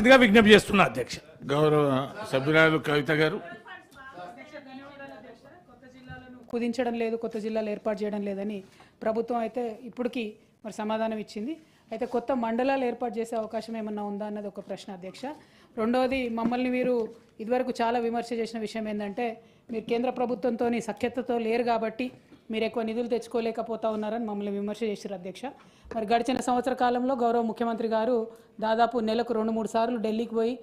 ఇదిగా విజ్ఞప్తి చేస్తున్నా అధ్యక్ష. గౌరవ సభ్యురాలు కవిత గారు. కుదించడం లేదు కొత్త జిల్లాలు ఏర్పాటు చేయడం లేదని ప్రభుత్వం అయితే ఇప్పటికీ మరి సమాధానం ఇచ్చింది. అయితే కొత్త మండలాలు ఏర్పాటు చేసే అవకాశం ఏమన్నా ఉందా అన్నది ఒక ప్రశ్న అధ్యక్ష. రెండవది మమ్మల్ని మీరు ఇదివరకు చాలా విమర్శ చేసిన విషయం ఏంటంటే మీరు కేంద్ర ప్రభుత్వంతో సఖ్యతతో లేరు కాబట్టి మీరు ఎక్కువ నిధులు తెచ్చుకోలేకపోతా ఉన్నారని మమ్మల్ని విమర్శ చేశారు అధ్యక్ష. మరి గడిచిన సంవత్సర కాలంలో గౌరవ ముఖ్యమంత్రి గారు దాదాపు నెలకు రెండు మూడు సార్లు ఢిల్లీకి పోయి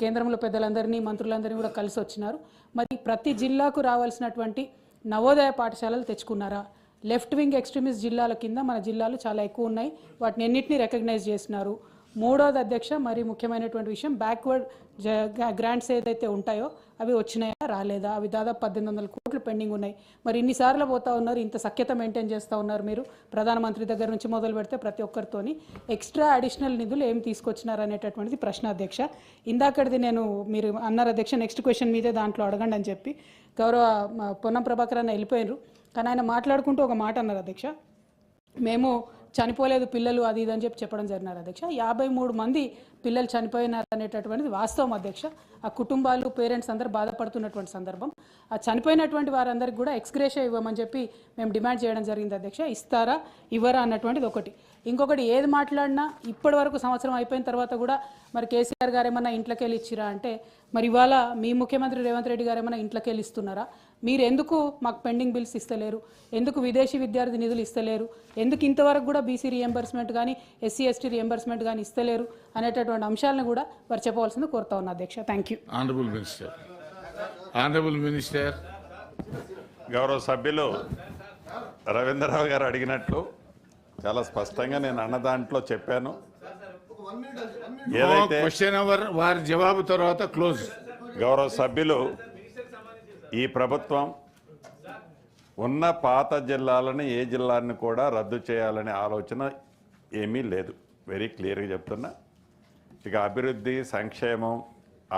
కేంద్రంలో పెద్దలందరినీ మంత్రులందరినీ కూడా కలిసి వచ్చినారు. మరి ప్రతి జిల్లాకు రావాల్సినటువంటి నవోదయ పాఠశాలలు తెచ్చుకున్నారా? లెఫ్ట్ వింగ్ ఎక్స్ట్రీమిస్ట్ జిల్లాల కింద మన జిల్లాలు చాలా ఎక్కువ ఉన్నాయి. వాటిని ఎన్నింటినీ రికగ్నైజ్ చేసినారు? మూడోది అధ్యక్ష మరి ముఖ్యమైనటువంటి విషయం బ్యాక్వర్డ్ గ్రాంట్స్ ఏదైతే ఉంటాయో అవి వచ్చినాయా రాలేదా? అవి దాదాపు పద్దెనిమిది వందల కోట్లు పెండింగ్ ఉన్నాయి. మరి ఇన్నిసార్లు పోతా ఉన్నారు ఇంత సఖ్యత మెయింటైన్ చేస్తూ ఉన్నారు మీరు. ప్రధానమంత్రి దగ్గర నుంచి మొదలు పెడితే ప్రతి ఒక్కరితోని ఎక్స్ట్రా అడిషనల్ నిధులు ఏం తీసుకొచ్చినారు అనేటటువంటిది ప్రశ్న అధ్యక్ష. ఇందాకటిది నేను మీరు అన్నారు అధ్యక్ష నెక్స్ట్ క్వశ్చన్ మీదే దాంట్లో అడగండి అని చెప్పి. గౌరవ పొన్నం ప్రభాకర్ అన్న వెళ్ళిపోయినారు కానీ ఆయన మాట్లాడుకుంటూ ఒక మాట అన్నారు అధ్యక్ష. మేము చనిపోలేదు పిల్లలు అది ఇది అని చెప్పి చెప్పడం జరిగినారు అధ్యక్ష. యాభై మూడు మంది పిల్లలు చనిపోయినారు అనేటటువంటిది వాస్తవం అధ్యక్ష. ఆ కుటుంబాలు పేరెంట్స్ అందరూ బాధపడుతున్నటువంటి సందర్భం. ఆ చనిపోయినటువంటి వారందరికీ కూడా ఎక్స్గ్రేషియా ఇవ్వమని చెప్పి మేము డిమాండ్ చేయడం జరిగింది అధ్యక్ష. ఇస్తారా? ఇవ్వరా? అన్నటువంటిది ఒకటి. ఇంకొకటి ఏది మాట్లాడినా ఇప్పటి వరకు సంవత్సరం అయిపోయిన తర్వాత కూడా మరి కేసీఆర్ గారు ఏమన్నా ఇంట్లోకి వెళ్ళి ఇచ్చిరా అంటే మరి ఇవాళ మీ ముఖ్యమంత్రి రేవంత్ రెడ్డి గారు ఏమన్నా ఇంట్లోకి వెళ్ళి ఇస్తున్నారా? మీరు ఎందుకు మాకు పెండింగ్ బిల్స్ ఇస్తలేరు? ఎందుకు విదేశీ విద్యార్థి నిధులు ఇస్తలేరు? ఎందుకు ఇంతవరకు కూడా బీసీ రియంబర్స్మెంట్ కానీ ఎస్సీ ఎస్టీ రియంబర్స్మెంట్ కానీ ఇస్తలేరు అనేటటువంటి అంశాలను కూడా వారు చెప్పవలసింది కోరుతా ఉన్నా అధ్యక్ష. Thank you honourable minister honourable minister గౌరవ సభ్యులు రవీంద్రరావు గారు అడిగినట్లు చాలా స్పష్టంగా నేను అన్న దాంట్లో చెప్పాను. ఏదైతే క్వశ్చన్ అవర్ వారి జవాబు తర్వాత క్లోజ్ గౌరవ సభ్యులు ఈ ప్రభుత్వం ఉన్న పాత జిల్లాలని ఏ జిల్లాని కూడా రద్దు చేయాలనే ఆలోచన ఏమీ లేదు. వెరీ క్లియర్గా చెప్తున్నా. ఇక అభివృద్ధి సంక్షేమం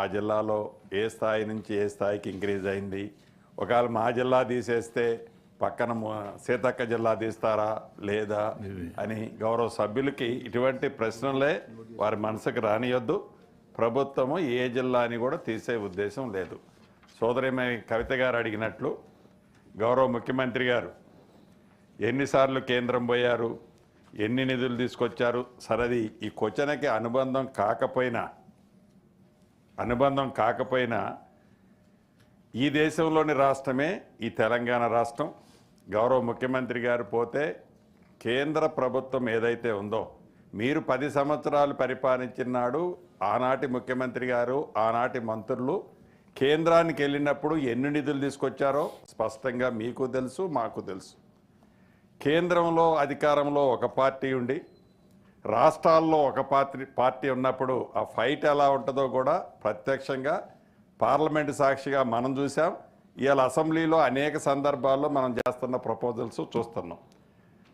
ఆ జిల్లాలో ఏ స్థాయి నుంచి ఏ స్థాయికి ఇంక్రీజ్ అయింది? ఒకవేళ మా జిల్లా తీసేస్తే పక్కన సీతక్క జిల్లా తీస్తారా? లేదా? అని గౌరవ సభ్యులకి ఇటువంటి ప్రశ్నలే వారి మనసుకు రానియొద్దు. ప్రభుత్వము ఏ జిల్లాని కూడా తీసే ఉద్దేశం లేదు. సోదరిమే కవిత గారు అడిగినట్లు గౌరవ ముఖ్యమంత్రి గారు ఎన్నిసార్లు కేంద్రం పోయారు? ఎన్ని నిధులు తీసుకొచ్చారు? సరది ఈ క్వశ్చన్కి అనుబంధం కాకపోయినా అనుబంధం కాకపోయినా ఈ దేశంలోని రాష్ట్రమే ఈ తెలంగాణ రాష్ట్రం. గౌరవ ముఖ్యమంత్రి గారు పోతే కేంద్ర ప్రభుత్వం ఏదైతే ఉందో మీరు పది సంవత్సరాలు పరిపాలించినాడు ఆనాటి ముఖ్యమంత్రి గారు ఆనాటి మంత్రులు కేంద్రానికి వెళ్ళినప్పుడు ఎన్ని నిధులు తీసుకొచ్చారో స్పష్టంగా మీకు తెలుసు మాకు తెలుసు. కేంద్రంలో అధికారంలో ఒక పార్టీ ఉండి రాష్ట్రాల్లో ఒక పార్టీ పార్టీ ఉన్నప్పుడు ఆ ఫైట్ ఎలా ఉంటుందో కూడా ప్రత్యక్షంగా పార్లమెంటు సాక్షిగా మనం చూసాం ఇవాళ అసెంబ్లీలో అనేక సందర్భాల్లో మనం చేస్తున్న ప్రపోజల్స్ చూస్తున్నాం.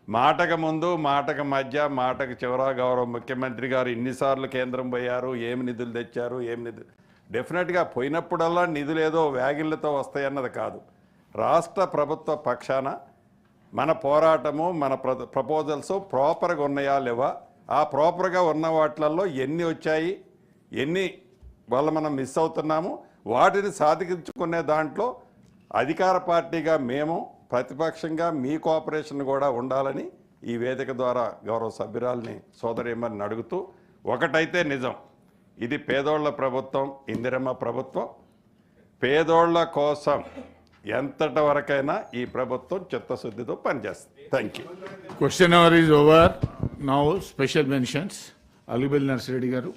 మాటకు ముందు మాటకు మధ్య మాటకు చివర గౌరవ ముఖ్యమంత్రి గారు ఇన్నిసార్లు కేంద్రం పోయారు ఏమి నిధులు తెచ్చారు ఏమి నిధులు డెఫినెట్గా పోయినప్పుడల్లా నిధులు ఏదో వ్యాగిళ్ళతో వస్తాయన్నది కాదు. రాష్ట్ర ప్రభుత్వ పక్షాన మన పోరాటము మన ప్ర ప్రపోజల్స్ ప్రాపర్గా ఉన్నాయా లేవా? ఆ ప్రాపర్గా ఉన్న వాటిలలో ఎన్ని వచ్చాయి? ఎన్ని వల్ల మనం మిస్ అవుతున్నాము? వాటిని సాధించుకునే దాంట్లో అధికార పార్టీగా మేము ప్రతిపక్షంగా మీ కోఆపరేషన్ కూడా ఉండాలని ఈ వేదిక ద్వారా గౌరవ సభ్యురాల్ని సోదరిమని అడుగుతూ ఒకటైతే నిజం. ఇది పేదోళ్ళ ప్రభుత్వం ఇందిరమ్మ ప్రభుత్వం. పేదోళ్ళ కోసం ఎంతటి వరకైనా ఈ ప్రభుత్వం చిత్తశుద్ధితో పనిచేస్తుంది. Thank you question hour is over now special mentions అలిబెల్ నర్సిరెడ్డి గారు.